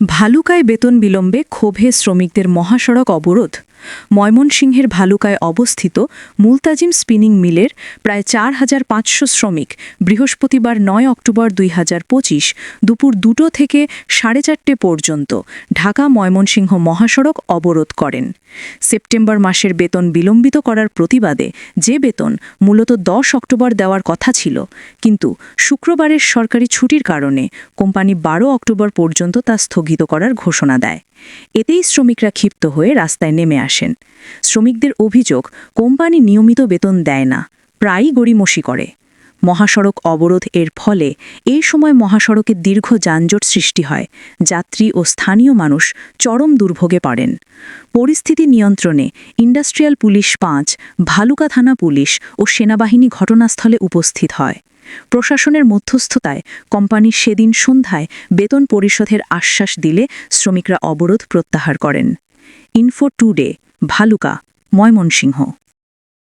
ভালুকায় বেতন বিলম্বে ক্ষোভে শ্রমিকদের মহাসড়ক অবরোধ। ময়মনসিংহের ভালুকায় অবস্থিত মুলতাজিম স্পিনিং মিলের প্রায় চার হাজার পাঁচশো শ্রমিক বৃহস্পতিবার নয় অক্টোবর দুই হাজার পঁচিশ দুপুর দুটো থেকে সাড়ে চারটে পর্যন্ত ঢাকা ময়মনসিংহ মহাসড়ক অবরোধ করেন। সেপ্টেম্বর মাসের বেতন বিলম্বিত করার প্রতিবাদে যে বেতন মূলত দশ অক্টোবর দেওয়ার কথা ছিল, কিন্তু শুক্রবারের সরকারি ছুটির কারণে কোম্পানি বারো অক্টোবর পর্যন্ত তা স্থগিত করার ঘোষণা দেয়। এতেই শ্রমিকরা ক্ষিপ্ত হয়ে রাস্তায় নেমে আসেন। শ্রমিকদের অভিযোগ, কোম্পানি নিয়মিত বেতন দেয় না, প্রায়ই গড়িমসি করে। মহাসড়ক অবরোধ এর ফলে এই সময় মহাসড়কে দীর্ঘ যানজট সৃষ্টি হয়, যাত্রী ও স্থানীয় মানুষ চরম দুর্ভোগে পড়েন। পরিস্থিতি নিয়ন্ত্রণে ইন্ডাস্ট্রিয়াল পুলিশ পাঁচ, ভালুকা থানা পুলিশ ও সেনাবাহিনী ঘটনাস্থলে উপস্থিত হয়। প্রশাসনের মধ্যস্থতায় কোম্পানি সেদিন সন্ধ্যায় বেতন পরিশোধের আশ্বাস দিলে শ্রমিকরা অবরোধ প্রত্যাহার করেন। Info today Bhaluka, Mymensingh.